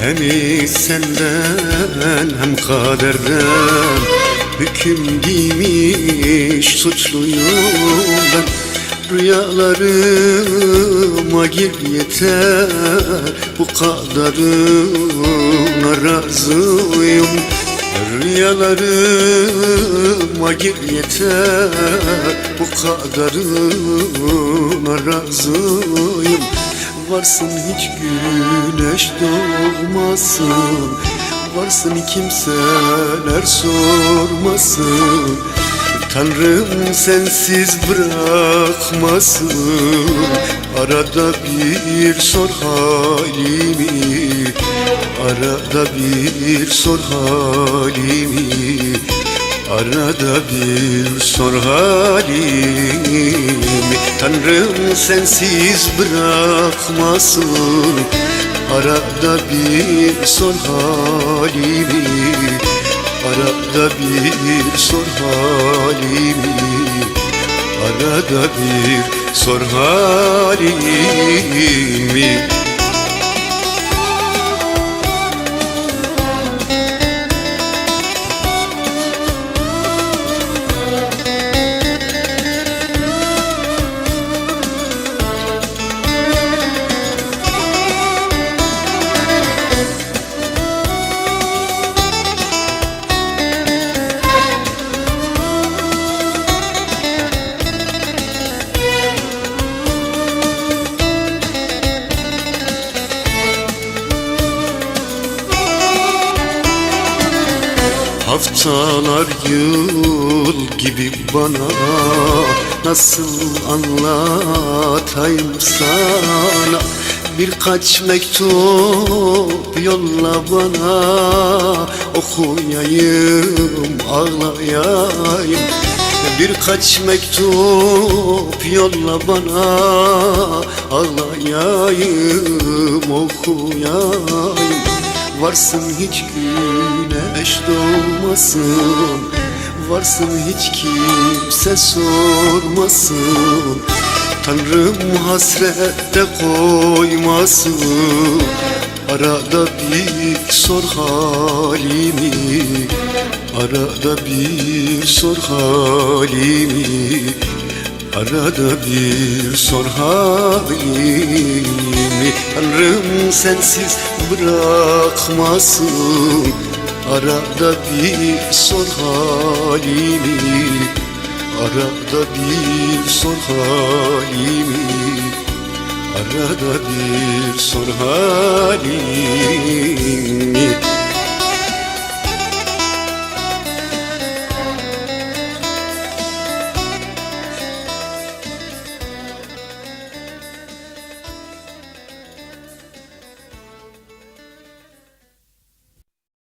Hem senden hem kaderden. Hüküm giymiş suçluyum ben. Rüyalarıma gir yeter. Bu kadarına razıyım. Rüyalarıma gir yeter. Bu kadarına razıyım Varsın hiç güneş doğmasın. Varsın kimseler sormasın. Tanrım sensiz bırakmasın. Arada bir sor halimi. Arada bir sor halimi. Arada bir sor halimi Tanrım sensiz bırakmasın. Arada bir sor halimi. Arada bir sor halimi. Arada bir sor halimi Haftalar yıl gibi bana Nasıl anlatayım sana? Birkaç mektup yolla bana Okuyayım, ağlayayım. Birkaç mektup yolla bana Ağlayayım, okuyayım Varsın hiç güneş doğmasın. Varsın hiç kimse sormasın. Tanrım hasrette koymasın. Arada bir sor halimi. Arada bir sor halimi Arada bir sor halimi Tanrım sensiz bırakmasın. Arada bir sor halimi Arada bir sor halimi Arada bir sor halimi